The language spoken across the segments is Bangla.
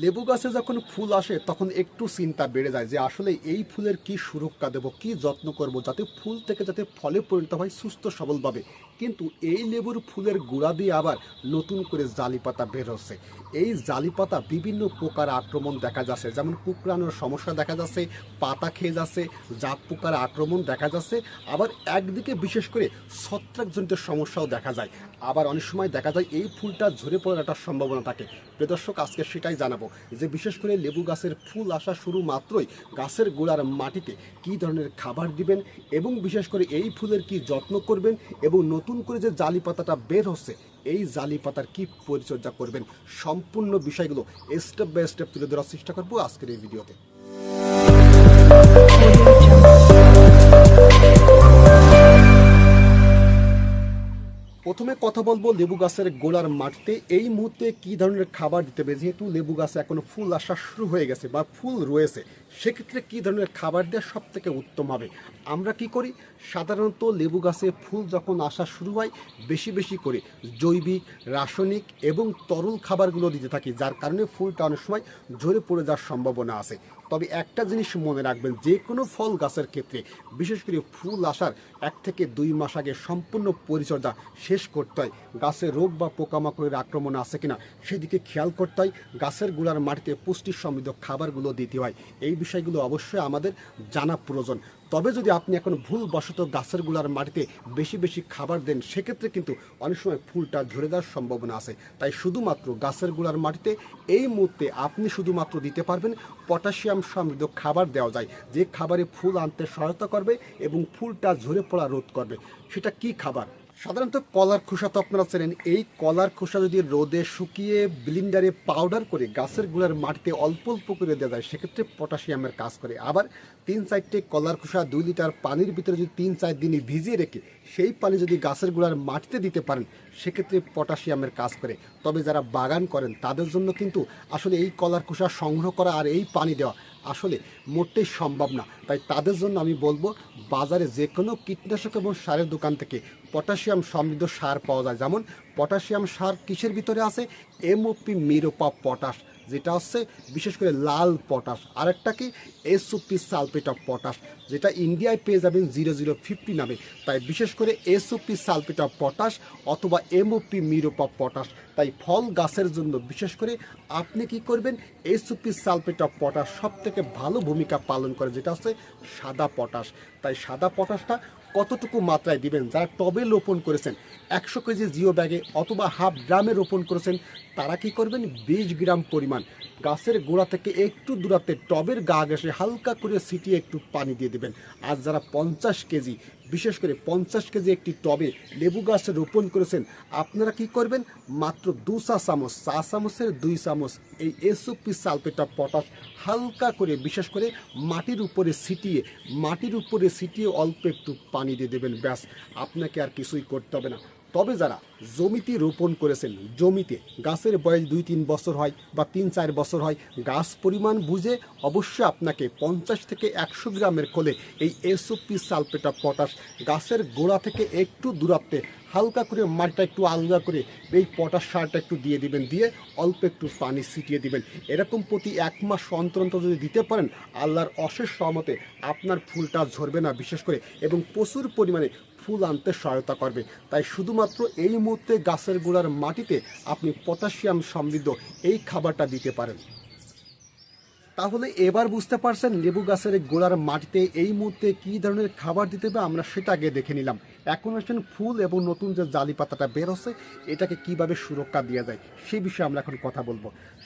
লেবু গাছে যখন ফুল আসে, তখন একটু চিন্তা বেড়ে যায় যে আসলে এই ফুলের কি সুরক্ষা দেব, কি যত্ন করব যাতে ফুল থেকে যাতে ফলে পরিণত হয় সুস্থ সবলভাবে। কিন্তু এই লেবুর ফুলের গুঁড়া দিয়ে আবার নতুন করে জালি পাতা বের হচ্ছে। এই জালি পাতা বিভিন্ন প্রকার আক্রমণ দেখা যাচ্ছে, যেমন কুকরানোর সমস্যা দেখা যাচ্ছে, পাতা খেয়ে যাচ্ছে জাপ পোকার আক্রমণ দেখা যাচ্ছে। আবার একদিকে বিশেষ করে ছত্রাকজনিত সমস্যাও দেখা যায়। আবার অনেক সময় দেখা যায় এই ফুলটা ঝরে পড়ার একটা সম্ভাবনা থাকে। প্রদর্শক আজকে সেটাই জানাব যে বিশেষ করে লেবু গাছের ফুল আসা শুরু মাত্রই গাছের গোড়ার মাটিতে কী ধরনের খাবার দিবেন এবং বিশেষ করে এই ফুলের কি যত্ন করবেন এবং নতুন করে যে জালি পাতাটা বের হচ্ছে, এই জালি পাতার কি পরিচর্যা করবেন? সম্পূর্ণ বিষয়গুলো স্টেপ বাই স্টেপ তুলে ধরার চেষ্টা করব আজকের এই ভিডিওতে। প্রথমে কথা বলব লেবু গাছের গোলার মাটিতে এই মুহূর্তে কি ধরনের খাবার দিতে হবে? যেহেতু লেবু গাছে এখনও ফুল আসা শুরু হয়ে গেছে বা ফুল রয়েছে, সেক্ষেত্রে কি ধরনের খাবার দেওয়া সব থেকে উত্তম হবে? আমরা কি করি? সাধারণত লেবু গাছে ফুল যখন আসা শুরু হয়, বেশি বেশি করে জৈবিক, রাসায়নিক এবং তরল খাবারগুলো দিতে থাকি, যার কারণে ফুলটা অনেক সময় ঝরে পড়ে যাওয়ার সম্ভাবনা আছে। তবে একটা জিনিস মনে রাখবেন, যে কোনো ফল গাছের ক্ষেত্রে, বিশেষ করে ফুল আসার এক থেকে দুই মাস আগে সম্পূর্ণ পরিচর্যা শেষ করতে হয়। গাছে রোগ বা পোকামাকড়ের আক্রমণ আছে কিনা, সেদিকে খেয়াল করতে হয়। গাছেরগুলার মাটিতে পুষ্টি সমৃদ্ধ খাবারগুলো দিতে হয়। এই বিষয়গুলো অবশ্যই আমাদের জানা প্রয়োজন। তবে যদি আপনি এখন ভুলবশত গাছেরগুলার মাটিতে বেশি বেশি খাবার দেন, সেক্ষেত্রে কিন্তু অনেক সময় ফুলটা ঝরে দেওয়ার সম্ভাবনা আছে। তাই শুধুমাত্র গাছেরগুলার মাটিতে এই মুহূর্তে আপনি শুধুমাত্র দিতে পারবেন পটাশিয়াম সমৃদ্ধ খাবার দেওয়া যায়, যে খাবারে ফুল আনতে সহায়তা করবে এবং ফুলটা ঝরে পড়া রোধ করবে। সেটা কি খাবার? সাধারণত কলার খোসা তো আপনারা চেনেন। এই কলার খোসা যদি রোদে শুকিয়ে ব্লিন্ডারে পাউডার করে গাছের গুঁড়ার মাটিতে অল্প অল্প করে দেওয়া যায়, সেক্ষেত্রে পটাশিয়ামের কাজ করে। আবার তিন চারটে কলার খোসা দুই লিটার পানির ভিতরে যদি তিন চার দিনই ভিজিয়ে রেখে সেই পানি যদি গাছের গোড়ার মাটিতে দিতে পারেন, সেক্ষেত্রে পটাশিয়ামের কাজ করে। তবে যারা বাগান করেন, তাদের জন্য কিন্তু আসলে এই কলার খোসা সংগ্রহ করা আর এই পানি দেওয়া আসলে মোটেই সম্ভব না। তাই তাদের জন্য আমি বলব, বাজারে যে কোনো কীটনাশক এবং সারের দোকান থেকে পটাশিয়াম সমৃদ্ধ সার পাওয়া যায়। যেমন, পটাশিয়াম সার কিসের ভিতরে আছে? এমওপি মিরোপা পটাশ, যেটা হচ্ছে বিশেষ করে লাল পটাশ। আরেকটা কি? এসওপি সালফেট অফ পটাশ, যেটা ইন্ডিয়ায় পেয়ে যাবেন জিরো জিরো ফিফটি নামে। তাই বিশেষ করে এসওপি সালফেট অফ পটাশ অথবা এমওপি মিরোপা পটাশ তাই ফল গাছের জন্য বিশেষ করে আপনি কি করবেন? এসওপি সালফেট অফ পটাশ সব থেকে ভালো ভূমিকা পালন করে, যেটা হচ্ছে সাদা পটাশ তাই সাদা পটাশটা কতটুকু মাত্রায় দিবেন? যারা টবে রোপণ করেছেন, একশো কেজি জিও ব্যাগে অথবা হাফ গ্রামে রোপণ করেছেন, তারা কি করবেন? বিশ গ্রাম পরিমাণ। গাছের গোড়া থেকে একটু দূরাতে টবের গা ঘেসে হালকা করে ছিটিয়ে একটু পানি দিয়ে দেবেন। আর যারা পঞ্চাশ কেজি বিশেষ করে পঞ্চাশ কেজি একটি টবে লেবু গাছ রোপণ করেছেন। আপনারা কি করবেন? মাত্র দু চা চামচ, চা চামচের দুই চামচ এই এসওপি সালফেটা পটাশ হালকা করে, বিশেষ করে মাটির উপরে ছিটিয়ে, মাটির উপরে ছিটিয়ে অল্প একটু পানি দিয়ে দেবেন, ব্যাস। আপনাকে আর কিছুই করতে হবে না। তবে যারা জমিতে রোপণ করেছেন, জমিতে গাছের বয়স দুই তিন বছর হয় বা তিন চার বছর হয়, গাছ পরিমাণ বুঝে অবশ্যই আপনাকে পঞ্চাশ থেকে একশো গ্রামের কোলে এই এসওপি সালফেট অফ পটাশ। গাছের গোড়া থেকে একটু দূরত্বে হালকা করে মাটিটা একটু আলগা করে এই পটাশ সারটা একটু দিয়ে দিবেন, দিয়ে অল্প একটু পানি ছিটিয়ে দিবেন। এরকম প্রতি এক মাস অন্তর অন্তর যদি দিতে পারেন, আল্লাহর অশেষ সহমতে আপনার ফুলটা ঝরবে না বিশেষ করে এবং প্রচুর পরিমাণে ফুল আনতে সহায়তা করবে। তাই শুধুমাত্র এই মুহূর্তে গাছের গোড়ার মাটিতে আপনি পটাশিয়াম সমৃদ্ধ এই খাবারটা দিতে পারেন। তাহলে এবার বুঝতে পারছেন লেবু গাছের গোড়ার মাটিতে এই মুহূর্তে কী ধরনের খাবার দিতে হবে, আমরা সেটা আগে দেখে নিলাম। এখন আসছেন ফুল এবং নতুন যে জালি পাতাটা বের হচ্ছে, এটাকে কীভাবে সুরক্ষা দেওয়া যায় সেই বিষয়ে আমরা এখন কথা বলব।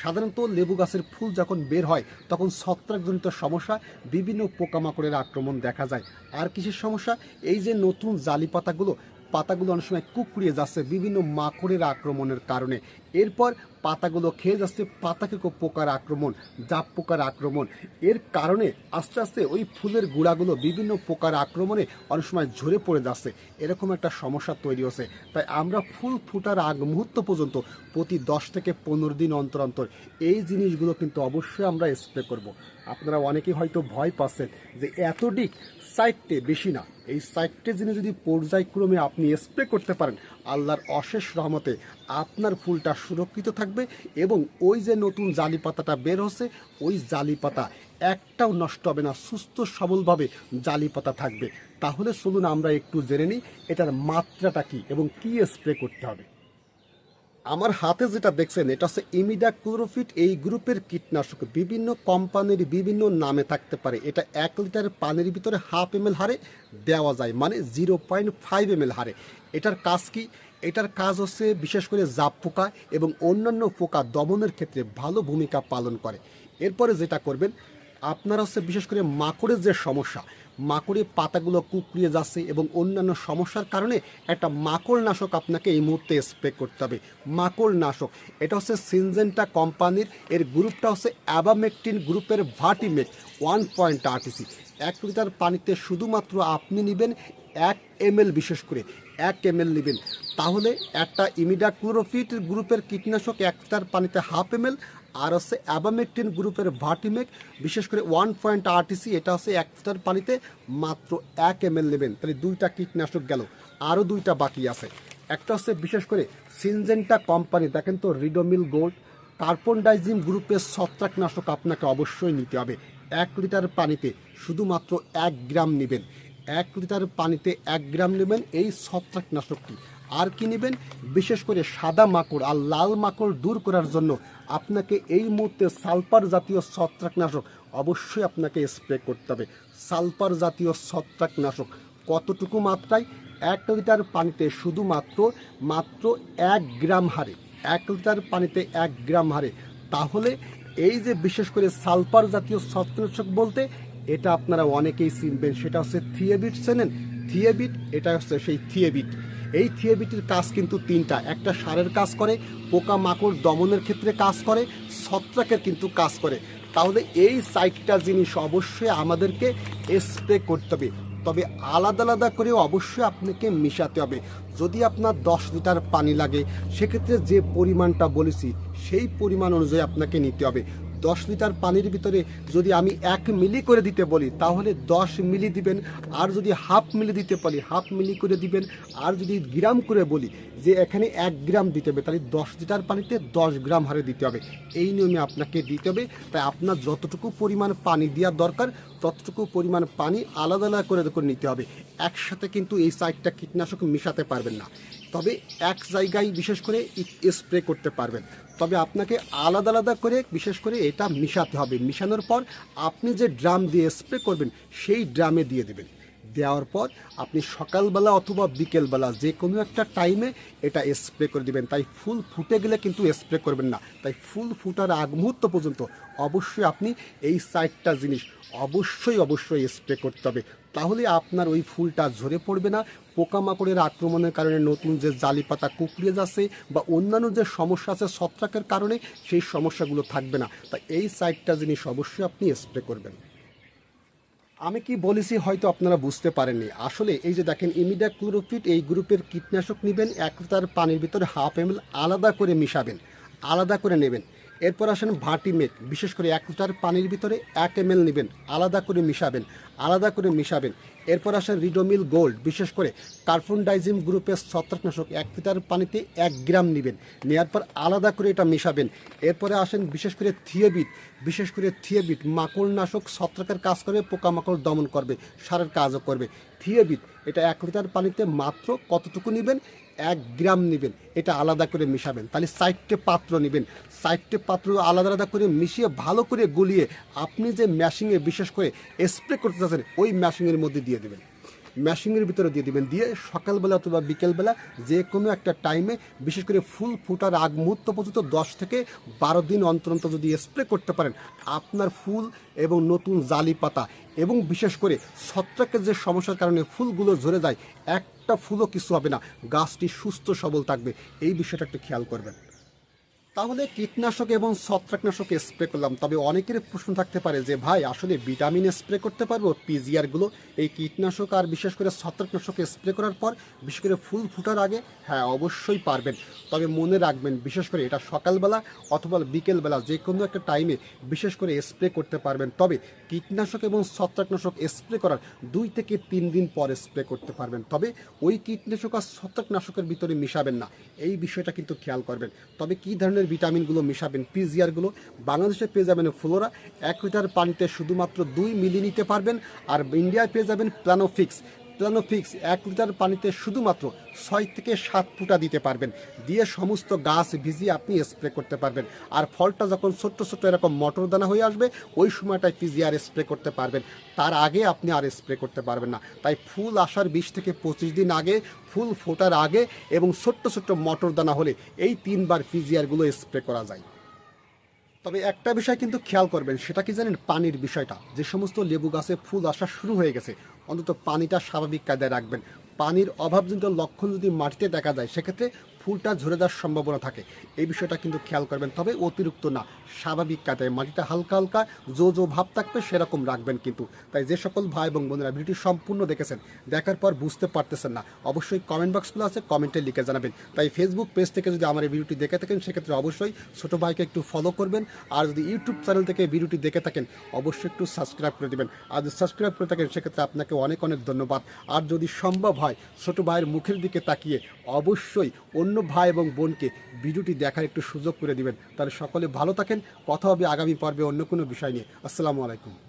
সাধারণত লেবু গাছের ফুল যখন বের হয়, তখন ছত্রাকজনিত সমস্যা, বিভিন্ন পোকামাকড়ের আক্রমণ দেখা যায়। আর কিসের সমস্যা? এই যে নতুন জালি পাতাগুলো পাতাগুলো অনেক সময় কুকড়িয়ে যাচ্ছে বিভিন্ন মাকড়ের আক্রমণের কারণে। এরপর পাতাগুলো খেয়ে যাচ্ছে পাতাকে পোকার আক্রমণ, জাপ পোকার আক্রমণ। এর কারণে আস্তে আস্তে ওই ফুলের গুঁড়াগুলো বিভিন্ন পোকার আক্রমণে অনেক সময় ঝরে পড়ে যাচ্ছে। এরকম একটা সমস্যা তৈরি হচ্ছে। তাই আমরা ফুল ফুটার আগ মুহূর্ত পর্যন্ত প্রতি দশ থেকে পনেরো দিন অন্তর অন্তর এই জিনিসগুলো কিন্তু অবশ্যই আমরা স্প্রে করব। আপনারা অনেকেই হয়তো ভয় পাচ্ছেন যে এত ডিক সাইডটে বেশি না। এই সাইডটে জিনিস যদি পর্যায়ক্রমে আপনি স্প্রে করতে পারেন, আল্লাহর অশেষ রহমতে আপনার ফুলটা সুরক্ষিত থাকবে এবং ওই যে নতুন জালি পাতাটা বের হচ্ছে, ওই জালি পাতা একটাও নষ্ট হবে না, সুস্থ সবলভাবে জালি পাতা থাকবে। তাহলে চলুন আমরা একটু জেনে নিই, এটার মাত্রাটা কি এবং কি স্প্রে করতে হবে। আমার হাতে যেটা দেখছেন, এটা হচ্ছে ইমিডা ক্লোরোফিট। এই গ্রুপের কীটনাশক বিভিন্ন কোম্পানির বিভিন্ন নামে থাকতে পারে। এটা এক লিটার পানির ভিতরে হাফ এম হারে দেওয়া যায় মানে জিরো পয়েন্ট ফাইভ এম হারে। এটার কাজ কি? এটার কাজ হচ্ছে বিশেষ করে জাপ পোকা এবং অন্যান্য পোকা দমনের ক্ষেত্রে ভালো ভূমিকা পালন করে। এরপরে যেটা করবেন, আপনার হচ্ছে বিশেষ করে মাকড়ের যে সমস্যা মাকড়ে পাতাগুলো কুকড়িয়ে যাচ্ছে এবং অন্যান্য সমস্যার কারণে একটা মাকড় নাশক আপনাকে এই মুহূর্তে স্প্রে করতে হবে। মাকড় নাশক এটা হচ্ছে সিনজেন্টা কোম্পানির, এর গ্রুপটা হচ্ছে অ্যাবামেকটিন গ্রুপের ভার্টিমেক ওয়ান পয়েন্ট আরটিসি। এক লিটার পানিতে শুধুমাত্র আপনি নেবেন এক এমএল বিশেষ করে, এক এমএল নেবেন। তাহলে একটা ইমিডা ক্লোরোফিট গ্রুপের কীটনাশক এক লিটার পানিতে হাফ এমএল আর হচ্ছে অ্যাবামেকটিন গ্রুপের ভার্টিমেক বিশেষ করে ওয়ান পয়েন্ট আরটিসি, এটা হচ্ছে এক লিটার পানিতে মাত্র এক এম এল নেবেন। তাহলে দুইটা কীটনাশক গেল, আরও দুইটা বাকি আছে। একটা হচ্ছে বিশেষ করে সিনজেন্টা কোম্পানি, দেখেন তো রিডোমিল গোল্ড কার্বনডাইজিম গ্রুপের ছত্রাকনাশক আপনাকে অবশ্যই নিতে হবে। এক লিটার পানিতে শুধুমাত্র এক গ্রাম নেবেন। এক লিটার পানিতে এক গ্রাম নেবেন এই ছত্রাকনাশকটি। আর কি নেবেন? বিশেষ করে সাদা মাকড় আর লাল মাকড় দূর করার জন্য আপনাকে এই মুহূর্তে সালফার জাতীয় ছত্রাকনাশক অবশ্যই আপনাকে স্প্রে করতে হবে। সালফার জাতীয় ছত্রাকনাশক কতটুকু মাত্রায়? এক লিটার পানিতে শুধুমাত্র মাত্র এক গ্রাম হারে। এক লিটার পানিতে এক গ্রাম হারে। তাহলে এই যে বিশেষ করে সালফার জাতীয় ছত্রাকনাশক বলতে, এটা আপনারা অনেকেই চিনবেন। সেটা হচ্ছে থিয়েবিট চেনেন? থিয়েবিট, এটা হচ্ছে সেই থিয়েবিট। এই থিয়েবিটের কাজ কিন্তু তিনটা। একটা সারের কাজ করে পোকা মাকড় দমনের ক্ষেত্রে কাজ করে, ছত্রাকের কিন্তু কাজ করে। তাহলে এই সাইটটা জিনিস অবশ্যই আমাদেরকে স্প্রে করতে হবে। তবে আলাদা আলাদা করে অবশ্যই আপনাকে মিশাতে হবে। যদি আপনার দশ লিটার পানি লাগে, সেক্ষেত্রে যে পরিমাণটা বলেছি, সেই পরিমাণ অনুযায়ী আপনাকে নিতে হবে। দশ লিটার পানির ভিতরে যদি আমি এক মিলি করে দিতে বলি, তাহলে দশ মিলি দিবেন। আর যদি হাফ মিলি দিতে বলি হাফ মিলি করে দিবেন। আর যদি গ্রাম করে বলি যে এখানে এক গ্রাম দিতে হবে, তাহলে দশ লিটার পানিতে দশ গ্রাম হারে দিতে হবে। এই নিয়মে আপনাকে দিতে হবে। তাই আপনার যতটুকু পরিমাণ পানি দেওয়ার দরকার, ততটুকু পরিমাণ পানি আলাদা আলাদা করে করে নিতে হবে। একসাথে কিন্তু এই সাইডটা কীটনাশক মিশাতে পারবেন না। তবে এক জায়গায় বিশেষ করে স্প্রে করতে পারবেন। তবে আপনাকে আলাদা আলাদা করে বিশেষ করে এটা মিশাতে হবে। মিশানোর পর আপনি যে ড্রাম দিয়ে স্প্রে করবেন, সেই ড্রামে দিয়ে দেবেন। দেওয়ার পর আপনি সকালবেলা অথবা বিকেলবেলা যে কোনো একটা টাইমে এটা স্প্রে করে দিবেন। তাই ফুল ফুটে গেলে কিন্তু স্প্রে করবেন না। তাই ফুল ফুটার আগ মুহূর্ত পর্যন্ত অবশ্যই আপনি এই সাইডটা জিনিস অবশ্যই অবশ্যই স্প্রে করতে হবে। তাহলে আপনার ওই ফুলটা ঝরে পড়বে না। পোকামাকড়ের আক্রমণের কারণে নতুন যে জালি পাতা কুকড়িয়ে যাচ্ছে বা অন্যান্য যে সমস্যা আছে ছত্রাকের কারণে সেই সমস্যাগুলো থাকবে না। তাই এই সাইডটা জিনিস অবশ্যই আপনি স্প্রে করবেন। আমি কি বলেছি হয়তো আপনারা বুঝতে পারেননি। আসলে এই যে দেখেন ইমিডা ক্লোরোফিট এই গ্রুপের কীটনাশক নেবেন, এক লিটার পানির ভিতরে হাফ এম আলাদা করে মিশাবেন। আলাদা করে নেবেন। এরপর আসেন ভাটিমেক বিশেষ করে এক লিটার পানির ভিতরে এক এম নেবেন, আলাদা করে মিশাবেন, আলাদা করে মিশাবেন। এরপর আসেন রিডোমিল গোল্ড, বিশেষ করে কার্বনডাইজিম গ্রুপের ছত্রাকনাশক এক লিটার পানিতে এক গ্রাম নেবেন। নেওয়ার পর আলাদা করে এটা মিশাবেন। এরপরে আসেন বিশেষ করে থিয়েবিট বিশেষ করে থিয়েবিট মাকড়নাশক ছত্রাকের কাজ করবে, পোকামাকড় দমন করবে, সারের কাজও করবে। থিয়েবিট এটা এক লিটার পানিতে মাত্র কতটুকু নেবেন? এক গ্রাম নেবেন। এটা আলাদা করে মিশাবেন। তাহলে সাইডটে পাত্র নেবেন। সাইডটে পাত্র আলাদা আলাদা করে মিশিয়ে ভালো করে গুলিয়ে আপনি যে ম্যাশিংয়ে বিশেষ করে স্প্রে করতে চাচ্ছেন, ওই ম্যাশিংয়ের মধ্যে দিয়ে দেবেন। ম্যাশিংয়ের ভিতরে দিয়ে দিবেন। দিয়ে সকালবেলা অথবা বিকেলবেলা যে কোনো একটা টাইমে বিশেষ করে ফুল ফুটার আগ মুহূর্ত পর্যন্ত দশ থেকে বারো দিন অন্তর অন্তর যদি স্প্রে করতে পারেন, আপনার ফুল এবং নতুন জালি পাতা এবং বিশেষ করে ছত্রাকের যে সমস্যার কারণে ফুলগুলো ঝরে যায়, একটা ফুলও কিছু হবে না। গাছটি সুস্থ সবল থাকবে। এই বিষয়টা একটু খেয়াল করবেন। তাহলে কীটনাশক এবং ছত্রাকনাশক স্প্রে করলাম। তবে অনেকের প্রশ্ন থাকতে পারে যে, ভাই, আসলে ভিটামিন স্প্রে করতে পারব পিজিআরগুলো এই কীটনাশক আর বিশেষ করে ছত্রাকনাশক স্প্রে করার পর, বিশেষ করে ফুল ফুটার আগে হ্যাঁ অবশ্যই পারবেন। তবে মনে রাখবেন, বিশেষ করে এটা সকালবেলা অথবা বিকেলবেলা যে কোনো একটা টাইমে বিশেষ করে স্প্রে করতে পারবেন। তবে কীটনাশক এবং ছত্রাকনাশক স্প্রে করার দুই থেকে তিন দিন পর স্প্রে করতে পারবেন। তবে ওই কীটনাশক আর ছত্রাকনাশকের ভিতরে মিশাবেন না। এই বিষয়টা কিন্তু খেয়াল করবেন। তবে কী ধরনের ভিটামিনগুলো মেশাবেন পিজিআরগুলো বাংলাদেশে পেয়ে যাবেন ফ্লোরা। এক লিটার পানিতে শুধুমাত্র দুই মিলি নিতে পারবেন। আর ইন্ডিয়ায় পেয়ে যাবেন প্লানোফিক্স প্লানোফিক্স এক লিটার পানিতে শুধুমাত্র ছয় থেকে সাত ফুটা দিতে পারবেন। দিয়ে সমস্ত গাছ ভিজিয়ে আপনি স্প্রে করতে পারবেন। আর ফলটা যখন ছোট্ট ছোট্ট এরকম মটর দানা হয়ে আসবে, ওই সময়টায় পিজিআর স্প্রে করতে পারবেন। তার আগে আপনি আর স্প্রে করতে পারবেন না। তাই ফুল আসার বিশ থেকে পঁচিশ দিন আগে, ফুল ফোটার আগে এবং ছোট্ট ছোট্ট মটর দানা হলে এই তিনবার পিজিআরগুলো স্প্রে করা যায়। তবে একটা বিষয় কিন্তু খেয়াল করবেন, সেটা কি জানেন পানির বিষয়টা? যে সমস্ত লেবু গাছে ফুল আসা শুরু হয়ে গেছে, অন্তত পানিটা স্বাভাবিক কায়দায় রাখবেন। পানির অভাব অভাবজনিত লক্ষণ যদি মাটিতে দেখা যায়, সেক্ষেত্রে ফুলটা ঝরে যাওয়ার সম্ভাবনা থাকে। এই বিষয়টা কিন্তু খেয়াল করবেন, তবে অতিরিক্ত না। স্বাভাবিক কায়দায় মাটিটা হালকা হালকা, জো জো ভাব থাকবে, সেরকম রাখবেন কিন্তু। তাই যে সকল ভাই এবং বোনেরা ভিডিওটি সম্পূর্ণ দেখেছেন, দেখার পর বুঝতে পারতেছেন না। অবশ্যই কমেন্ট বক্সগুলো আছে কমেন্টে লিখে জানাবেন। তাই ফেসবুক পেজ থেকে যদি আমার এই ভিডিওটি দেখে থাকেন, সেক্ষেত্রে অবশ্যই ছোটো ভাইকে একটু ফলো করবেন। আর যদি ইউটিউব চ্যানেল থেকে ভিডিওটি দেখে থাকেন, অবশ্যই একটু সাবস্ক্রাইব করে দেবেন। আর যদি সাবস্ক্রাইব করে থাকেন, সেক্ষেত্রে আপনাকে অনেক অনেক ধন্যবাদ। আর যদি সম্ভব হয় ছোটো ভাইয়ের মুখের দিকে তাকিয়ে, অবশ্যই অন্য ভাই এবং বোনকে ভিডিওটি দেখার একটু সুযোগ করে দিবেন। তাহলে সকলে ভালো থাকেন। কথা হবে আগামী পর্বে অন্য কোনো বিষয় নিয়ে। আসসালামু আলাইকুম।